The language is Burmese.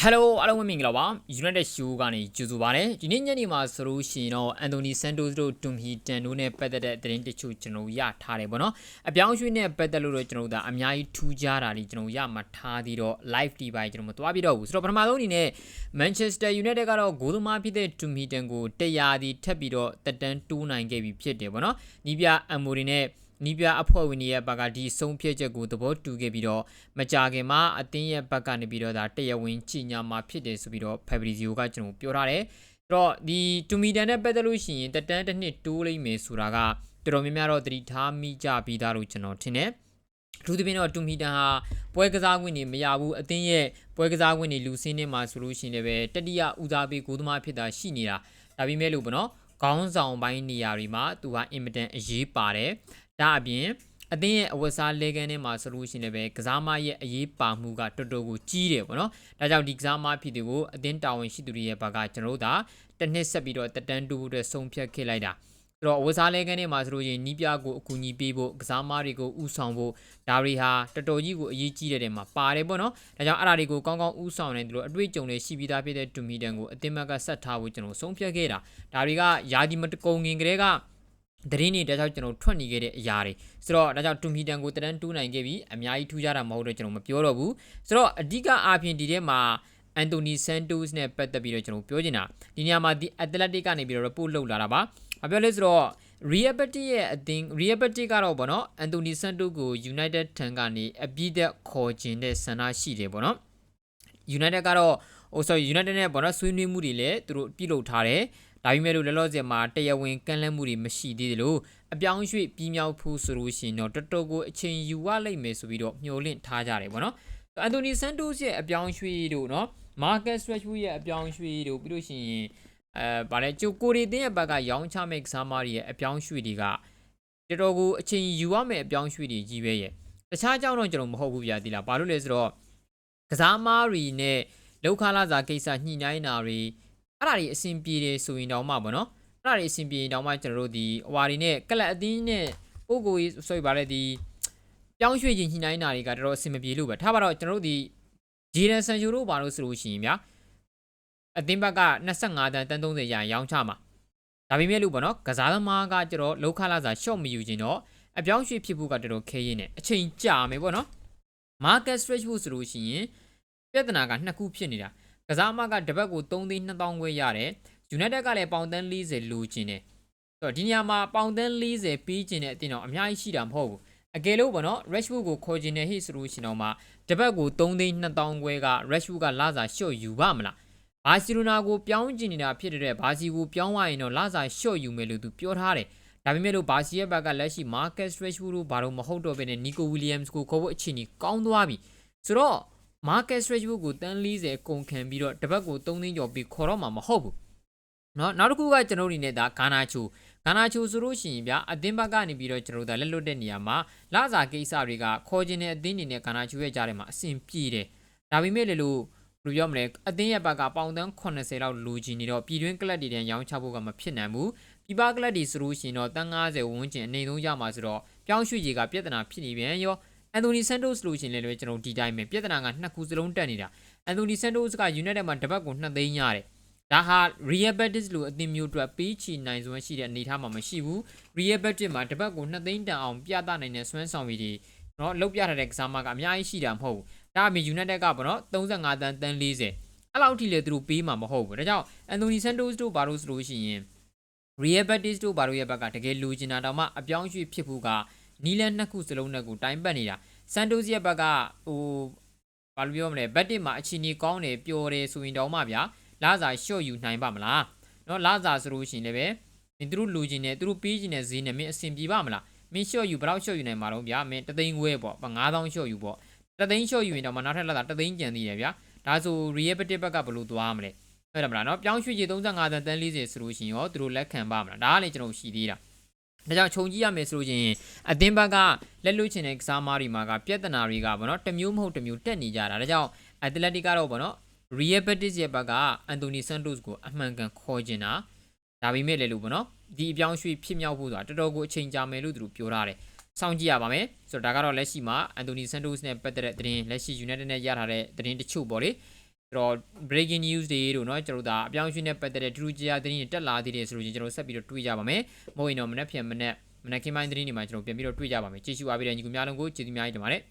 ဟယ်လိုအားလုံးပဲမင်္ဂလာပါ United Show ကနေကြိုဆိုပါရစေဒီနေ့ညနေမှာဆိုလို့ရှိရင်တော့ Anthony Santos တို့ Tom Heaton တို့နဲ့ပတ်သက်တဲ့သတင်းတချို့ကျွန်တော်ရထားတယ်ပေါ့နော်အပြောင်းအရွှေ့နဲ့ပတ်သက်လို့တော့ကျွန်တော်တို့ဒါအများကြီးထူးခြားတာတွေကျွန်တော်ရမှာထားသေးတော့ live ဒီပိုင်းကျွန်တော်မသွားပြတော့ဘူးဆိုတော့ပထမဆုံးအနေနဲ့ Manchester United ကတော့ဂိုးသမားဖြစ်တဲ့ Tom Heaton ကိုတရားဒီထပ်ပြီးတော့တက်တန်းတိုးနိုင်ခဲ့ပြီဖြစ်တယ်ပေါ့နော်နီးပြအမ်မိုရီနဲ့ နီးပြအဖွဲ့ဝင်တွေရဲ့ဘက်ကဒီဆုံးဖြတ်ချက်ကိုသဘောတူခဲ့ပြီးတော့မကြခင်မှာအသင်းရဲ့ဘက်ကနေပြီးတော့ဒါတရားဝင်ကြီးညာမှာဖြစ်တယ်ဆိုပြီးတော့ Fabrizio ကကျွန်တော်ပြောထားတယ်။အဲ့တော့ဒီတူမီတန်နဲ့ပတ်သက်လို့ရှိရင်တက်တန်းတစ်နှစ်တိုးလိမ့်မယ်ဆိုတာကတော်တော်များများတော့သတိထားမိကြပြီးသားလို့ကျွန်တော်ထင်တယ်။အထူးသဖြင့်တော့တူမီတန်ဟာပွဲကစားခွင့်နေမရဘူးအသင်းရဲ့ပွဲကစားခွင့်နေလူစင်းနေမှာဆိုလို့ရှိရင်လည်းတတိယဦးစားပေးကိုသမားဖြစ်တာရှိနေတာဒါပေမဲ့လို့ပေါ့နော် ခေါင်းဆောင်ပိုင်းနေရာတွေမှာသူဟာအင်မတန်အရေးပါတယ်ဒါအပြင်အသင်းရဲ့အဝတ်စားလဲကန်းထဲမှာဆိုလို့ရှိရင်လည်းကစားမရဲ့အရေးပါမှုကတော်တော်ကိုကြီးတယ်ပေါ့နော်ဒါကြောင့်ဒီကစားမဖြစ်သူကိုအသင်းတာဝန်ရှိသူတွေရဲ့ဘက်ကကျွန်တော်တို့ဒါတစ်နှစ်ဆက်ပြီးတော့တက်တန်းတူဖို့အတွက်ဆုံးဖြတ်ခဲ့လိုက်တာ ဆိုတော့အဝတ်စားလဲကန်းထဲမှာဆိုလို့ရှိရင်နီးပြကိုအကူအညီပေးဖို့ကစားမတွေကိုဥဆောင်ဖို့ဒါတွေဟာတော်တော်ကြီးကိုအရေးကြီးတဲ့တဲမှာပါတယ်ပေါ့နော်ဒါကြောင့်အဲ့ဒါတွေကိုကောင်းကောင်းဥဆောင်နေတယ်လို့အတွေ့အကြုံတွေရှိပြီးသားဖြစ်တဲ့တူမီတန်ကိုအသင်းဘက်ကဆက်ထားဖို့ကျွန်တော်ဆုံးဖြတ်ခဲ့တာဒါတွေကယာဒီမတကုံငင်ကလေးကသတင်းတွေတခြားကျွန်တော်ထွက်နေခဲ့တဲ့အရာတွေဆိုတော့ဒါကြောင့်တူမီတန်ကိုတန်းတူးနိုင်ခဲ့ပြီးအများကြီးထူးခြားတာမဟုတ်တော့ကျွန်တော်မပြောတော့ဘူးဆိုတော့အဓိကအားဖြင့်ဒီထဲမှာအန်တိုနီဆန်တိုးစ်နဲ့ပတ်သက်ပြီးတော့ကျွန်တော်ပြောချင်တာဒီနေရာမှာဒီအက်တလက်တစ်ကနေပြီးတော့ report လုပ်လာတာပါ။ ဘာပြောလဲဆိုတော့ Real Betis ရဲ့အသင်း Real Betis ကတော့ဗောနော်အန်တိုနီဆန်တိုးကို United ထံကနေအပြည့်သက်ခေါ်ခြင်းတဲ့ဆန္ဒရှိတယ်ဗောနော်။ United ကတော့ဟိုဆို United နဲ့ဗောနော်ဆွေးနွေးမှုတွေလည်းသူတို့ပြုလုပ်ထားတယ်။ဒါပေမဲ့လို့လောလောဆယ်မှာတရားဝင်ကန့်လန့်မှုတွေမရှိသေးသလိုအပြောင်းရွှေ့ပြီးမြောက်ဖို့ဆိုလို့ရှိရင်တော့တော်တော်ကိုအချိန်ယူရလိမ့်မယ်ဆိုပြီးတော့မျှော်လင့်ထားကြတယ်ဗောနော်။အန်တိုနီဆန်တိုးစ်ရဲ့အပြောင်းရွှေ့တို့နော်မာကတ်စရက်ရှူရဲ့အပြောင်းရွှေ့တို့ပြီးလို့ရှိရင် အဲဗါလဲကျိုကိုရီတင်းရဲ့ဘက်ကရောင်းချမဲ့ကစားမတွေရဲ့အပြောင်းရွှေ့တွေကတော်တော်ကိုအချိန်ယူရမယ့်အပြောင်းရွှေ့တွေကြီးပဲရဲ့တခြားကြောင့်တော့ကျွန်တော်မဟုတ်ဘူးဗျာဒီလားဘာလို့လဲဆိုတော့ကစားမတွေနဲ့လောက်ခလာစာကိစ္စညှိနှိုင်းတာတွေအဲ့ဒါတွေအဆင်ပြေတယ်ဆိုရင်တော့မှပေါ့နော်အဲ့ဒါတွေအဆင်ပြေရင်တော့မှကျွန်တော်တို့ဒီဟွာတွေနဲ့ကလပ်အသင်းနဲ့ပို့ကိုဆိုရပါလေဒီပြောင်းရွှေ့ခြင်းညှိနှိုင်းတာတွေကတော်တော်အဆင်မပြေလို့ပဲထားပါတော့ကျွန်တော်တို့ဒီဂျီရန်ဆန်ချိုတို့ဘာလို့ဆိုလို့ရှိရင်ဗျာ အသင်းဘက်က25တန်တန်း30ရာရောင်းချမှာဒါပေမဲ့လို့ပေါ့နော်ကစားသမားကကျတော့လောက်ခလာစာရှော့မယူခြင်းတော့အပြောင်းရွှေ့ဖြစ်ဖို့ကတော်တော်ခဲရင်းနဲ့အချိန်ကြာမယ်ပေါ့နော်မာကတ်စထရက်ဖို့ဆိုလို့ရှိရင်ပြဿနာကနှစ်ခုဖြစ်နေတာကစားသမားကတပတ်ကို3သိန်း2000ခွဲရတယ်ယူနိုက်တက်ကလည်းပေါင်တန်း40လိုချင်တယ်ဆိုတော့ဒီနေရာမှာပေါင်တန်း40ပြီးချင်တဲ့အတင်းတော့အများကြီးရှိတာမဟုတ်ဘူးအကယ်လို့ပေါ့နော် Rashford ကိုခေါ်ချင်တဲ့ဟိဆိုလို့ရှိရင်တော့မှတပတ်ကို3သိန်း2000ခွဲက Rashford ကလာစာလျှော့ယူပါမလား ဘာစီလိုနာကိုပြောင်းကျင်နေတာဖြစ်တဲ့ဘာစီကိုပြောင်းသွားရင်တော့လစာလျှော့ယူမယ်လို့သူပြောထားတယ်။ဒါပေမဲ့လို့ဘာစီရဲ့ဘက်ကလက်ရှိ Marcus Rashford တို့ဘာလို့မဟုတ်တော့ဘဲနဲ့ Nico Williams ကိုခေါ်ဖို့အခြေအနေကောင်းသွားပြီ။ဆိုတော့ Marcus Rashford ကိုတန်း40ကုန်ခံပြီးတော့တပတ်ကို3သိန်းကျော်ပြီးခေါ်တော့မှာမဟုတ်ဘူး။နော်နောက်တစ်ခုကကျွန်တော်အနေနဲ့ဒါဂါနာချိုဂါနာချိုဆိုလို့ရှိရင်ဗျအသင်းဘက်ကနေပြီးတော့ကျွန်တော်တို့လက်လွတ်တဲ့နေရာမှာလစာကိစ္စတွေကခေါ်ခြင်းတဲ့အသင်းတွေနဲ့ဂါနာချိုရဲ့ကြားထဲမှာအဆင်ပြေတယ်။ဒါပေမဲ့လည်းလို့ ဘယ်လိုပြောမလဲအသင်းရဲ့ဘက်ကပေါင်သန်း80လောက်လိုချင်နေတော့ပြည်တွင်းကလပ်တွေတန်ရောင်းချဖို့ကမဖြစ်နိုင်ဘူးပြည်ပကလပ်တွေဆိုလို့ရှိရင်တော့တန်း90ဝန်းကျင်အနေဆုံးရမှာဆိုတော့ပြောင်းရွှေ့ရေကပြဿနာဖြစ်နေပြန်ရောအန်တိုနီဆန်တိုးစ်လို့ရှိရင်လည်းကျွန်တော်ဒီတိုင်းပဲပြဿနာကနှစ်ခုစလုံးတက်နေတာအန်တိုနီဆန်တိုးစ်ကယူနိုက်တက်မှာတပတ်ကို2သိန်းရတယ်ဒါဟာ Real Betis လိုအသင်းမျိုးအတွက်ပေးချီနိုင်စွမ်းရှိတဲ့အနေအထားမှာမရှိဘူး Real Betis မှာတပတ်ကို2သိန်းတန်အောင်ပြသနိုင်တဲ့စွမ်းဆောင်ရည်တွေနော်လောက်ပြထားတဲ့ကစားမကအများကြီးရှိတာမဟုတ်ဘူး ဒါအပြင် United ကပေါ့နော်35တန်တန်40အဲ့လောက်ထိလေသူတို့ပေးမှာမဟုတ်ဘူးဒါကြောင့် Anthony Santos တို့ဘာလို့ဆိုလို့ရှိရင် Real Betis တို့ဘာလို့ရဲ့ဘက်ကတကယ်လူကျင်တာတောင်မှအပြောင်းအရွှေ့ဖြစ်ဖို့ကနီလန်နှစ်ခုစလုံးနဲ့ကိုတိုင်ပတ်နေတာ Santos ရဲ့ဘက်ကဟိုဘာလို့ပြောမလဲ Betis မှာအချီနီကောင်းတယ်ပျော်တယ်ဆိုရင်တောင်မှဗျာလာစာရှော့ယူနိုင်ပါမလားเนาะလာစာဆိုလို့ရှိရင်လည်းပဲမင်းတို့လူကျင်တယ်သူတို့ပေးကျင်တဲ့ဈေးနဲ့မင်းအဆင်ပြေပါမလားမင်းရှော့ယူဘယ်တော့ရှော့ယူနိုင်မှာတော့ဗျာမင်းတသိန်းခွဲပေါ့9000ရှော့ယူပေါ့ တသိန်းလျှော့ယူရင်တော့မှနောက်ထပ်လာတာတသိန်းကျန်သေးတယ်ဗျာဒါဆို repetitive ဘက်ကဘယ်လိုသွားမလဲဟုတ်တယ်မလားနော်ပြောင်းရွှေ့ရေ35သန်းတန်း40ဆိုလို့ရှိရင်ရောသူတို့လက်ခံပါမလားဒါကလည်းကျွန်တော်ရှိသေးတာဒါကြောင့်ခြုံကြည့်ရမယ်ဆိုလို့ချင်းအသင်းဘက်ကလက်လွတ်ချင်တဲ့ကစားမားတွေမှာကပြဿနာတွေကဗောနော်တစ်မျိုးမဟုတ်တစ်မျိုးတက်နေကြတာဒါကြောင့်အက်တလက်တစ်ကတော့ဗောနော် Real Betis ရဲ့ဘက်ကအန်တိုနီဆန်တိုစ်ကိုအမှန်ကန်ခေါ်ချင်တာဒါပေမဲ့လည်းလို့ဗောနော်ဒီအပြောင်းရွှေ့ဖြစ်မြောက်ဖို့ဆိုတာတော်တော်ကိုအချိန်ကြာမယ်လို့သူတို့ပြောထားတယ် စောင့်ကြည့်ရပါမယ်ဆိုတော့ဒါကတော့လက်ရှိမှာအန်တိုနီဆန်တိုစ်နဲ့ပတ်သက်တဲ့သတင်းလက်ရှိ United နဲ့ရထားတဲ့သတင်းတချို့ပေါ့လေ တော့ breaking news တွေတို့เนาะကျွန်တော်တို့ဒါအပြောင်းအရွှေ့နဲ့ပတ်သက်တဲ့ထူးထူးခြားခြားသတင်းတွေတက်လာသေးတယ်ဆိုလို့ချင်းကျွန်တော်ဆက်ပြီးတော့တွေ့ကြပါမယ်မဟုတ်ရင်တော့မနေ့ဖြန်မနေ့မနေ့ကင်းပိုင်းသတင်းတွေမှာကျွန်တော်ပြန်ပြီးတော့တွေ့ကြပါမယ်ကြည့်ရှုအားပေးတဲ့ညီကူများလုံးကိုကျေးဇူးများကြီးတင်ပါတယ်